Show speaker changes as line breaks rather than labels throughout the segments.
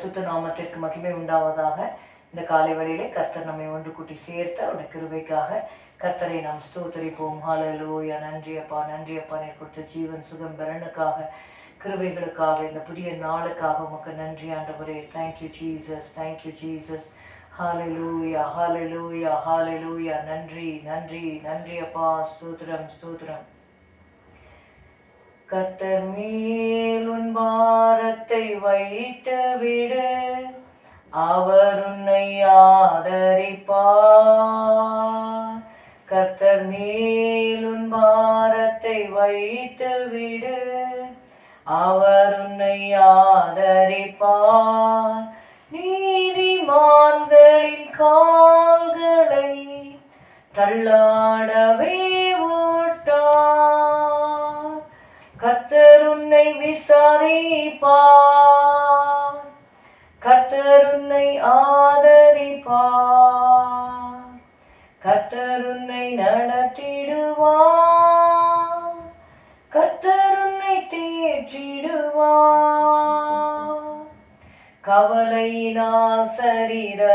பரிசுத்த நாமத்திற்கு மகிமை உண்டாவதாக. இந்த காலை வழியிலே கர்த்தர் நம்மை ஒன்று கூட்டி சேர்த்து அவருடைய கிருபைக்காக கர்த்தரை நாம் ஸ்தோத்தரிப்போம். ஹாலலோயா நன்றி அப்பா நன்றி அப்பா. நீர் கொடுத்த ஜீவன் சுகம் பெறனுக்காக கிருபைகளுக்காக இந்த புதிய நாளுக்காக உமக்கு நன்றி ஆண்டவரே. Thank you Jesus thank you Jesus hallelujah hallelujah hallelujah நன்றி நன்றி நன்றி அப்பா. ஸ்தோத்திரம் ஸ்தோத்திரம். கர்த்தர் மேல் உன் பாரத்தை வைத்து விடு. அவர் உன்னை ஆதரிப்பார். கர்த்தர் மேல் உன் பாரத்தை வைத்து விடு. அவர் உன்னை ஆதரிப்பார். நீதிமான்களின் கால்களை தள்ளாட கவலையினால் சரிதளவில்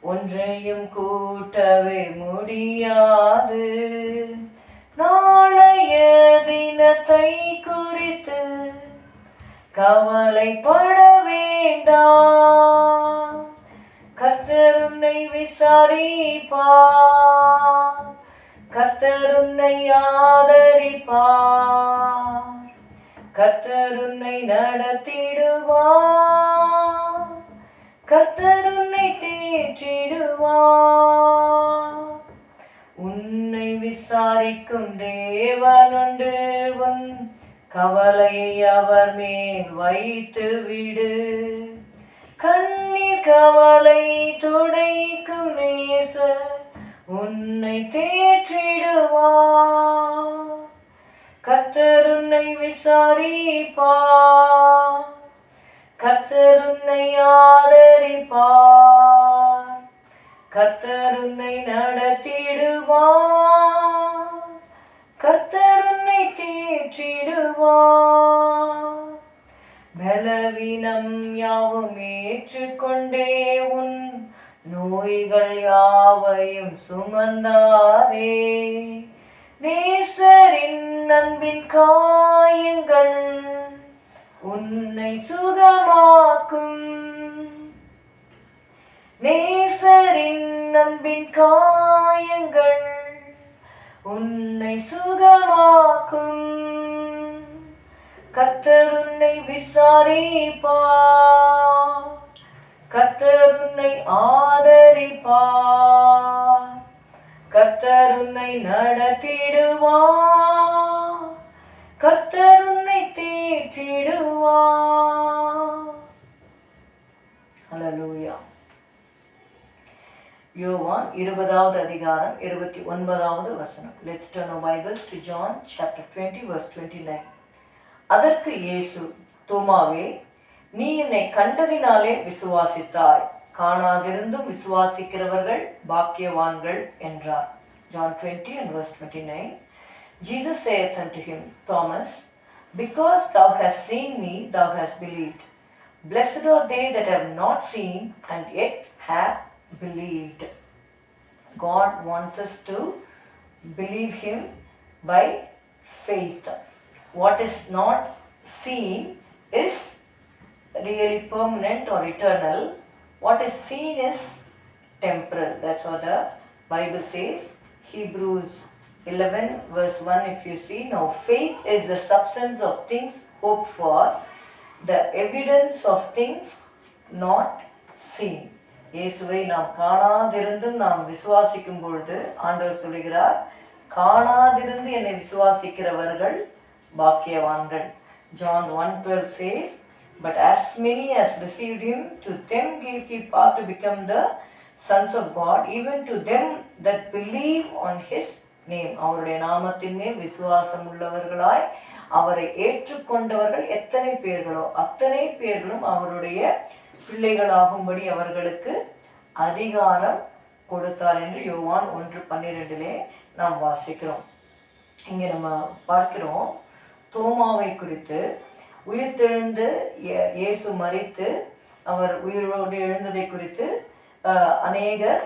ஒன்றையும் கூட்டவே முடியாது. நாளைய தினத்தை குறித்து கவலைப்பட வேண்டாம். கர்த்தர் விசாரிப்பா விசாரிப்பார். ஆதரிப்பா உன்னை ஆதரிப்பார் கர்த்தர் உன்னை நடத்திடுவார். கர்த்தர் உன்னை தேற்றிடுவார். உன்னை விசாரிக்கும் தேவனுண்டு உன் கவலையை அவர் மேல் வைத்து விடு. கண்ணீர் கவலை துடைக்கும் நேச உன்னை தேற்றிடுவார். கர்த்தர் விசாரிப்பா. விசாரிப்பார் ஆதரிப்பா. உன்னை நடத்திடுவா. கர்த்தர் உன்னை பலவீனம் யாவும் ஏற்றுக்கொண்டே உன் நோய்கள் யாவையும் சுமந்தாரே நேசரின் விசாரிப்பார் கர்த்தர் உன்னை ஆதரிப்பார். கர்த்தர் உன்னை நடத்திடுவார். கர்த்தர் தேற்றிடுவார். யோவான் இருபதாவது அதிகாரம் இருபத்தி ஒன்பதாவது வசனம். Let's turn Bibles to John chapter twenty verse twenty nine அதற்கு இயேசு தோமாவே நீ என்னை கண்டதினாலே விசுவாசித்தாய் காணாதிருந்தும் விசுவாசிக்கிறவர்கள் பாக்கியவான்கள் என்றார் John twenty and verse twenty nine Jesus saith unto him, Thomas, because thou hast seen me, thou hast believed. Blessed are they that have not seen and yet have believed. God wants us to believe Him by faith. What is not seen is really permanent or eternal. What is seen is temporal. That's what the Bible says. Hebrews 11 verse 1 if you see now faith is the substance of things hoped for the evidence of things not seen இயேசுவை நாம் காணாதிருந்தும் நாம் விசுவாசிக்கும் பொழுது ஆண்டவர் சொல்கிறார் காணாதிருந்து என்னை விசுவாசிக்கிறவர்கள் பாக்கியவான்கள் John one twelve says but as many as received him to them gave he power to become the sons of God even to them that believe on his name அவருடைய நாமத்தின் மேல் விசுவாசம் உள்ளவர்களாய் அவரை ஏற்றுக்கொண்டவர்கள் எத்தனை பேர்களோ அத்தனை பேர்களும் அவருடைய பிள்ளைகளாகும்படி அவர்களுக்கு அதிகாரம் கொடுத்தார் என்று யோவான் ஒன்று பன்னிரெண்டிலே நாம் வாசிக்கிறோம். இங்கே நம்ம பார்க்கிறோம். தோமாவை குறித்து உயிர்த்தெழுந்து இயேசு மறித்து அவர் உயிரோடு எழுந்ததை குறித்து அநேகர்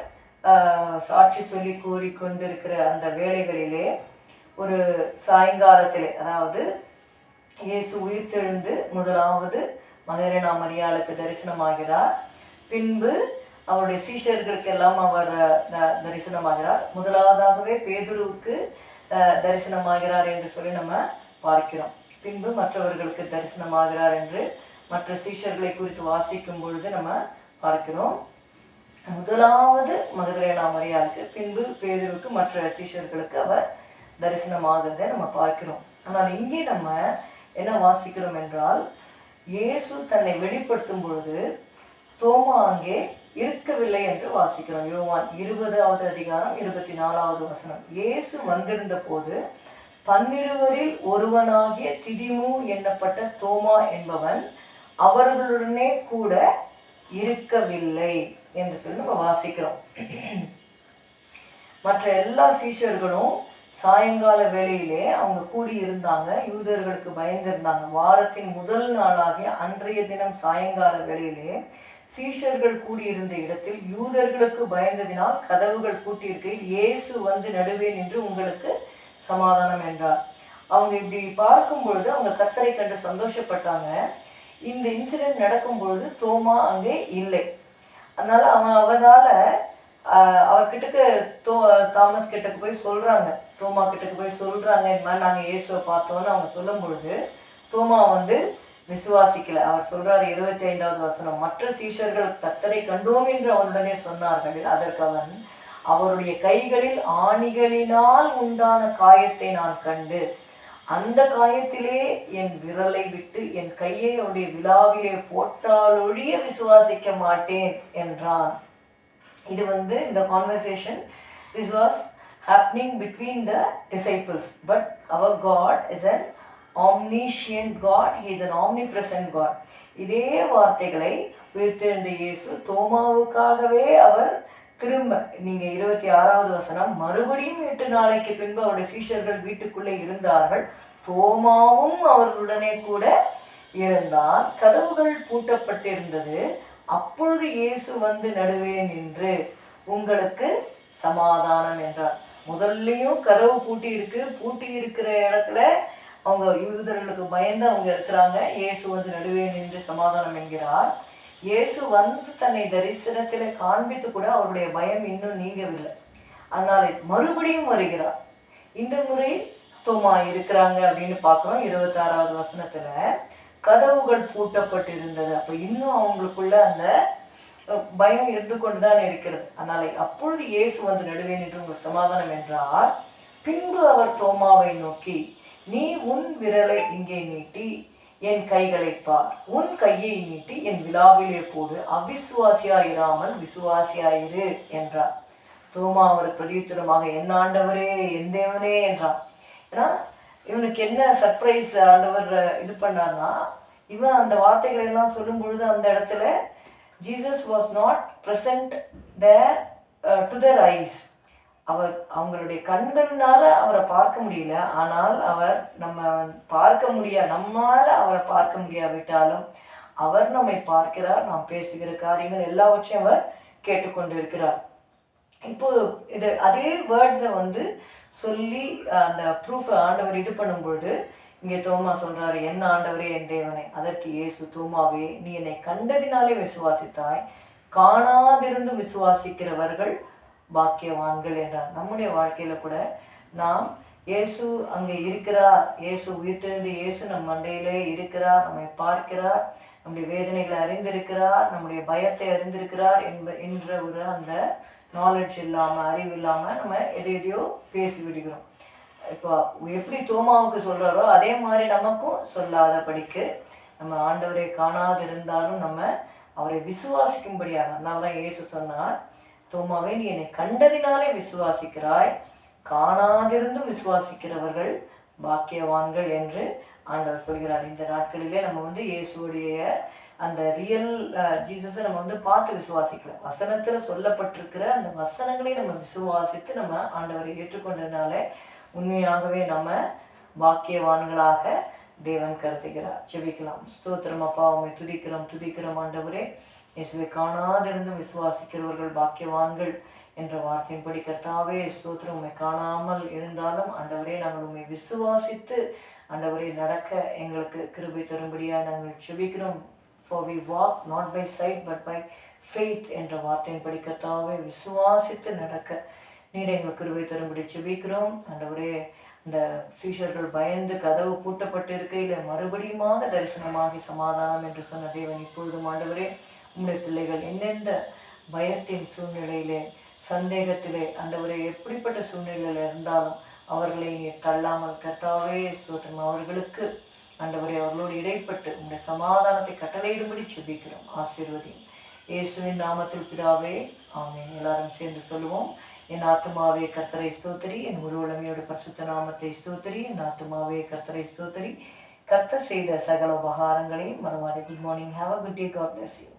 சாட்சி சொல்லி கூறிக்கொண்டிருக்கிற அந்த வேலைகளிலே ஒரு சாயங்காலத்திலே அதாவது இயேசு உயிர்த்தெழுந்து முதலாவது மகரினா மரியாளுக்கு தரிசனமாகிறார். பின்பு அவருடைய சீஷர்களுக்கெல்லாம் அவர் தரிசனமாகிறார். முதலாவதாகவே பேதுருவுக்கு தரிசனமாகிறார் என்று சொல்லி நம்ம பார்க்கிறோம். பின்பு மற்றவர்களுக்கு தரிசனமாகிறார் என்று மற்ற சீஷர்களை குறித்து வாசிக்கும் பொழுது நம்ம பார்க்கிறோம். முதலாவது மகதரேனா மரியாளுக்கு பின்பு பேதுருவுக்கு மற்ற சீஷர்களுக்கு அவர் தரிசனமாகிறதை நம்ம பார்க்கிறோம். ஆனால் இங்கே நம்ம என்ன வாசிக்கிறோம் என்றால் இயேசு தன்னை வெளிப்படுத்தும் பொழுது தோமா அங்கே இருக்கவில்லை என்று வாசிக்கிறோம். யோவான் இருபதாவது அதிகாரம் இருபத்தி நாலாவது வசனம். இயேசு வந்திருந்த போது பன்னிருவரில் ஒருவனாகிய திதிமு எண்ணப்பட்ட தோமா என்பவன் அவர்களுடனே கூட இருக்கவில்லை என்று சொல்லி நம்ம வாசிக்கிறோம். மற்ற எல்லா சீஷர்களும் சாயங்கால வேளையிலே அவங்க கூடி இருந்தாங்க யூதர்களுக்கு பயந்திருந்தாங்க. வாரத்தின் முதல் நாளாகிய அன்றைய தினம் சாயங்கால வேளையிலே சீஷர்கள் கூடியிருந்த இடத்தில் யூதர்களுக்கு பயந்ததினால் கதவுகள் பூட்டியிருக்கையில் இயேசு வந்து நடுவே நின்று உங்களுக்கு சமாதானம் என்றார். அவங்க இப்படி பார்க்கும் பொழுது அவங்க கத்தரை கண்டு சந்தோஷப்பட்டாங்க. இந்த இன்சிடென்ட் நடக்கும் பொழுது தோமா அங்கே இல்லை. அதனால அவன் அவனால அவர்கிட்ட அவர்கிட்டக்கு தோ தாமஸ் கிட்டக்கு போய் சொல்றாங்க. தோமா கிட்டக்கு போய் சொல்றாங்க. இந்த மாதிரி நாங்கள் இயேசுவை பார்த்தோன்னு அவங்க சொல்லும் பொழுது தோமா வந்து விசுவாசிக்கல. அவர் சொல்றாரு இருபத்தி ஐந்தாவது வசனம் மற்ற சீஷர்கள் கத்தரை கண்டோம் என்று அவனுடனே சொன்னார்கள். அதற்கு அவன் அவருடைய கைகளில் ஆணிகளினால் உண்டான காயத்தை நான் கண்டு அந்த காயத்திலே என் விரலை விட்டு என் கையை அவருடைய விழாவிலே போட்டாலொழிய விசுவாசிக்க மாட்டேன் என்றான். இது வந்து இந்த conversation this was happening between the disciples but our God is an omniscient God he is an omnipresent God இதே வார்த்தைகளை உயிர்த்தெழுந்த இயேசு தோமாவுக்காகவே அவர் திரும்ப நீங்க இருபத்தி ஆறாவது வசனம் மறுபடியும் எட்டு நாளைக்கு பின்பு அவருடைய சீஷர்கள் வீட்டுக்குள்ளே இருந்தார்கள். தோமாவும் அவர்களுடனே கூட இருந்தான் கதவுகள் பூட்டப்பட்டிருந்தது. அப்பொழுது இயேசு வந்து நடுவே நின்று உங்களுக்கு சமாதானம் என்றார். முதல்லயும் கதவு பூட்டி இருக்கு பூட்டி இருக்கிற இடத்துல அவங்க யூதர்களுக்கு பயந்து அவங்க இருக்கிறாங்க. இயேசு வந்து நடுவே நின்று சமாதானம் என்கிறார். இயேசு வந்து தன்னை தரிசனத்தில் காண்பித்து கூட அவருடைய பயம் இன்னும் நீங்கவில்லை. அதனால மறுபடியும் வருகிறார். இந்த முறை தோமா இருக்கிறாங்க அப்படின்னு பார்க்குறோம். இருபத்தாறாவது வசனத்துல கதவுகள் பூட்டப்பட்டிருந்தது அப்போ இன்னும் அவங்களுக்குள்ள அந்த பயம் இருந்து கொண்டுதான் இருக்கிறது. அதனால அப்பொழுது இயேசு வந்து நடுவே நின்று உங்கள் சமாதானம் என்றார். பின்பு அவர் தோமாவை நோக்கி நீ உன் விரலை இங்கே நீட்டி என் கைகளை பார். உன் கையை நீட்டி என் விழாவிலே போடு. அவிசுவாசியாயிராமல் விசுவாசியாயிரு என்றார். தோமா அவர் பிரதித்திரமாக என் ஆண்டவரே என் தேவனே என்றான் ஏன்னா இவனுக்கு என்ன சர்ப்ரைஸ் ஆண்டவர் இது பண்ணார்னா இவன் அந்த வார்த்தைகளை எல்லாம் சொல்லும் பொழுது அந்த இடத்துல Jesus was not present the to the eyes அவர் அவங்களுடைய கண்கள்னால அவரை பார்க்க முடியல. ஆனால் அவர் நம்ம பார்க்க முடியா நம்மால் அவரை பார்க்க முடியாவிட்டாலும் அவர் நம்மை பார்க்கிறார் நாம் பேசுகிற காரியங்கள் எல்லாவற்றையும் அவர் கேட்டுக்கொண்டு இருக்கிறார் இப்போ இது அதே வேர்ட்ஸை வந்து சொல்லி அந்த ப்ரூஃபை ஆண்டவர் இது பண்ணும்பொழுது இங்கே தோமா சொல்றாரு என்ன ஆண்டவரே என் தேவனே அதற்கு இயேசு தோமாவே நீ என்னை கண்டதினாலே விசுவாசித்தாய். காணாதிருந்து விசுவாசிக்கிறவர்கள் பாக்கியவான்கள் என்றார். நம்முடைய வாழ்க்கையில கூட நாம் இயேசு அங்கே இருக்கிறார். இயேசு உயிர்த்தெழுந்து இயேசு நம் மண்டையிலே இருக்கிறார். நம்மை பார்க்கிறார். நம்முடைய வேதனைகளை அறிந்திருக்கிறார். நம்முடைய பயத்தை அறிந்திருக்கிறார் என்ப என்ற ஒரு அந்த நாலெட்ஜ் இல்லாமல் அறிவு இல்லாமல் நம்ம எதையோ பேசி விடுகிறோம். இப்போ எப்படி தோமாவுக்கு சொல்கிறாரோ அதே மாதிரி நமக்கும் சொல்லாத படிக்கு நம்ம ஆண்டவரை காணாதிருந்தாலும் நம்ம அவரை விசுவாசிக்கும்படியாக அதனால தான் இயேசு சொன்னார். தோமாவே நீ என்னை கண்டதினாலே விசுவாசிக்கிறாய். காணாதிருந்து விசுவாசிக்கிறவர்கள் பாக்கியவான்கள் என்று ஆண்டவர் சொல்கிறார். இந்த நாட்களிலே நம்ம வந்து இயேசுடைய அந்த ரியல் ஜீசஸை நம்ம வந்து பார்த்து விசுவாசிக்கலாம் வசனத்தில் சொல்லப்பட்டிருக்கிற அந்த வசனங்களை நம்ம விசுவாசித்து நம்ம ஆண்டவரை ஏற்றுக்கொண்டதுனால உண்மையாகவே நம்ம பாக்கியவான்களாக தேவன் கருத்துகிறார் செபிக்கலாம் ஸ்தோத்திரம் அப்பா உண்மை துதிக்கிறோம் துதிக்கிறோம் ஆண்டவரே. இயேசுவை காணாதிருந்தும் விசுவாசிக்கிறவர்கள் பாக்கியவான்கள் என்ற வார்த்தையின்படி கர்த்தாவே ஸ்தோத்திரம். உண்மை காணாமல் இருந்தாலும் ஆண்டவரே நாங்கள் உம்மை விசுவாசித்து ஆண்டவரே நடக்க எங்களுக்கு கிருபை தரும்படியாக நாங்கள் செபிக்கிறோம். For we walk not by sight but by faith என்ற வார்த்தையின்படி கர்த்தாவே விசுவாசித்து நடக்க நீர் எங்களுக்கு கிருபை தரும்படி செபிக்கிறோம். ஆண்டவரே இந்த சீஷர்கள் பயந்து கதவு பூட்டப்பட்டு இருக்கையில் மறுபடியுமாக தரிசனமாகி சமாதானம் என்று சொன்ன தேவன் இப்பொழுதும் ஆண்டவரே உம்முடைய பிள்ளைகள் எந்தெந்த பயத்தின் சூழ்நிலையிலே சந்தேகத்திலே ஆண்டவரே எப்படிப்பட்ட சூழ்நிலையில் இருந்தாலும் அவர்களை நீர் தள்ளாமல் கர்த்தாவே ஸ்தோத்திரம். அவர்களுக்கு ஆண்டவரே அவர்களோடு இடைப்பட்டு உங்களுடைய சமாதானத்தை கட்டளையிடும்படி செபிக்கிறோம். ஆசீர்வதியும். இயேசுவின் நாமத்தில் பிதாவே ஆமென். எல்லாரும் சேர்ந்து சொல்லுவோம். என் ஆத்துமாவே கர்த்தரை ஸ்தோத்திரி. என் முழு பரிசுத்த நாமத்தை ஸ்தோத்திரி. என் ஆத்துமாவே கர்த்தரை ஸ்தோத்திரி. கர்த்தர் செய்த சகல உபகாரங்களையும் மறுமாறி good morning have a good day God bless you